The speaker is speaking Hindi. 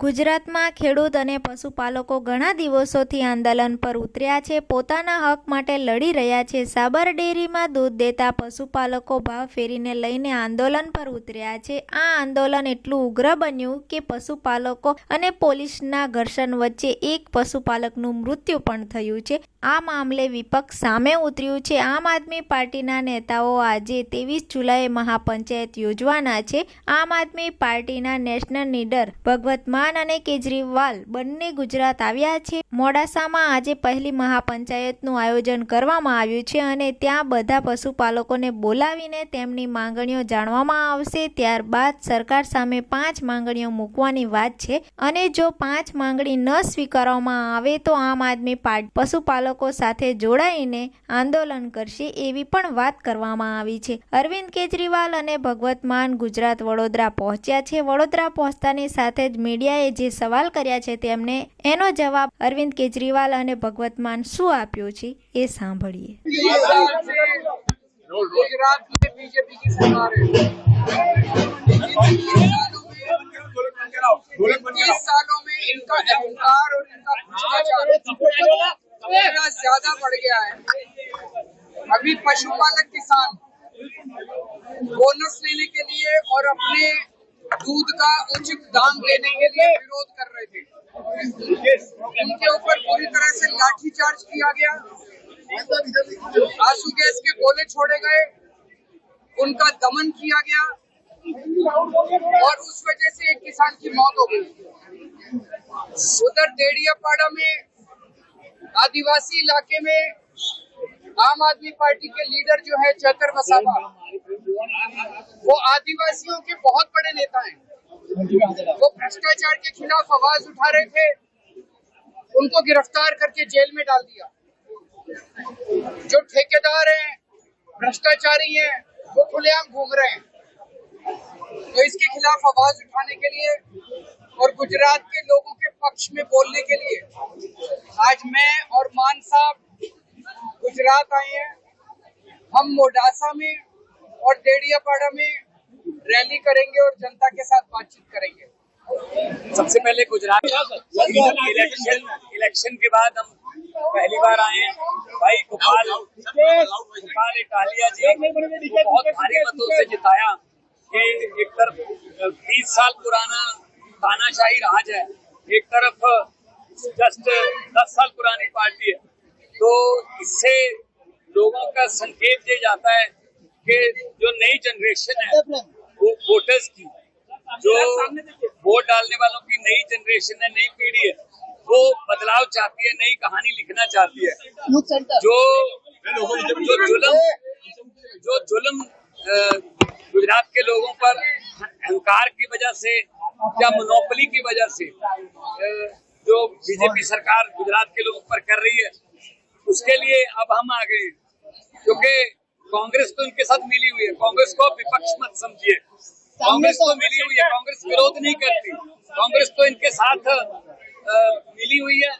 ગુજરાતમાં ખેડૂત અને પશુપાલકો ઘણા દિવસોથી આંદોલન પર ઉતર્યા છે. પોતાના હક માટે લડી રહ્યા છે. સાબર ડેરીમાં દૂધ દેતા પશુપાલકો ભાવ ફેરીને લઈને આંદોલન પર ઉતર્યા છે. આ આંદોલન એટલું ઉગ્ર બન્યું કે પશુપાલકો અને પોલીસના ઘર્ષણ વચ્ચે એક પશુપાલકનું મૃત્યુ પણ થયું છે. આ મામલે વિપક્ષ સામે ઉતર્યું છે. આમ આદમી પાર્ટીના નેતાઓ આજે ત્રેવીસ જુલાઈએ મહાપંચાયત યોજવાના છે. આમ આદમી પાર્ટીના નેશનલ લીડર ભગવત માન અને કેજરીવાલ બંને ગુજરાત આવ્યા છે. મોડાસામાં આજે પહેલી મહાપંચાયતનું આયોજન કરવામાં આવ્યું છે અને ત્યાં બધા પશુપાલકોને બોલાવીને તેમની માંગણીઓ જાણવામાં આવશે. ત્યારબાદ સરકાર સામે પાંચ માંગણીઓ મૂકવાની વાત છે. અને જો પાંચ માંગણી ન સ્વીકારવામાં આવે તો આમ આદમી પાર્ટી પશુપાલકો સંચાલકો સાથે જોડાઈને આંદોલન કરશે એવી પણ વાત કરવામાં આવી છે. અરવિંદ કેજરીવાલ અને ભગવત માન ગુજરાત વડોદરા પહોંચ્યા છે. વડોદરા પહોંચતાની સાથે જ મીડિયાએ જે સવાલ કર્યા છે તેમને એનો જવાબ અરવિંદ કેજરીવાલ અને ભગવત માન શું આપ્યો છે એ સાંભળીએ. ગુજરાત ज़्यादा बढ़ गया है। अभी पशुपालक किसान बोनस लेने के लिए और अपने दूध का उचित दाम लेने के लिए विरोध कर रहे थे। उनके ऊपर पूरी तरह से लाठीचार्ज किया गया। आँसू गैस के गोले छोड़े गए। उनका दमन किया गया। और उस वजह से एक किसान की मौत हो गई। उधर देड़ियापाड़ा में आदिवासी इलाके में आम आदमी पार्टी के लीडर जो है चतर वसावा वो आदिवासियों के बहुत बड़े नेता हैं। वो भ्रष्टाचार के खिलाफ आवाज़ उठा रहे थे, उनको गिरफ़्तार करके जेल में डाल दिया। जो ठेकेदार हैं, भ्रष्टाचारी हैं, वो खुलेआम घूम रहे हैं। तो इसके खिलाफ आवाज़ उठाने के लिए और गुजरात के लोगों के पक्ष में बोलने के लिए। आज मैं और मान साहब गुजरात आए हैं। हम मोडासा में और देड़ियापाड़ा में रैली करेंगे और जनता के साथ बातचीत करेंगे। सबसे पहले गुजरात इलेक्शन इलेक्शन के बाद हम पहली बार आए हैं। भाई गोपाल गोपाल इटालिया जी बहुत भारी मतों से जिताया कि एक तरफ़ बीस साल पुराना तानाशाही राज है। एक तरफ़ जस्ट दस साल पुरानी पार्टी है तो इससे लोगों का संकेत ये जाता है कि जो नई जनरेशन है वो वोटर्स की जो वोट डालने वालों की नई जनरेशन है नई पीढ़ी है वो बदलाव चाहती है नई कहानी लिखना चाहती है। जो जो जुलम जो जुलम गुजरात के लोगों पर अहंकार की वजह से या मोनोपली की वजह से जो बीजेपी सरकार गुजरात के लोगों पर कर रही है उसके लिए अब हम आ गए। क्योंकि कांग्रेस तो इनके साथ मिली हुई है। कांग्रेस को विपक्ष मत समझिए। कांग्रेस तो मिली हुई है। कांग्रेस विरोध नहीं करती। कांग्रेस तो इनके साथ आ, मिली हुई है।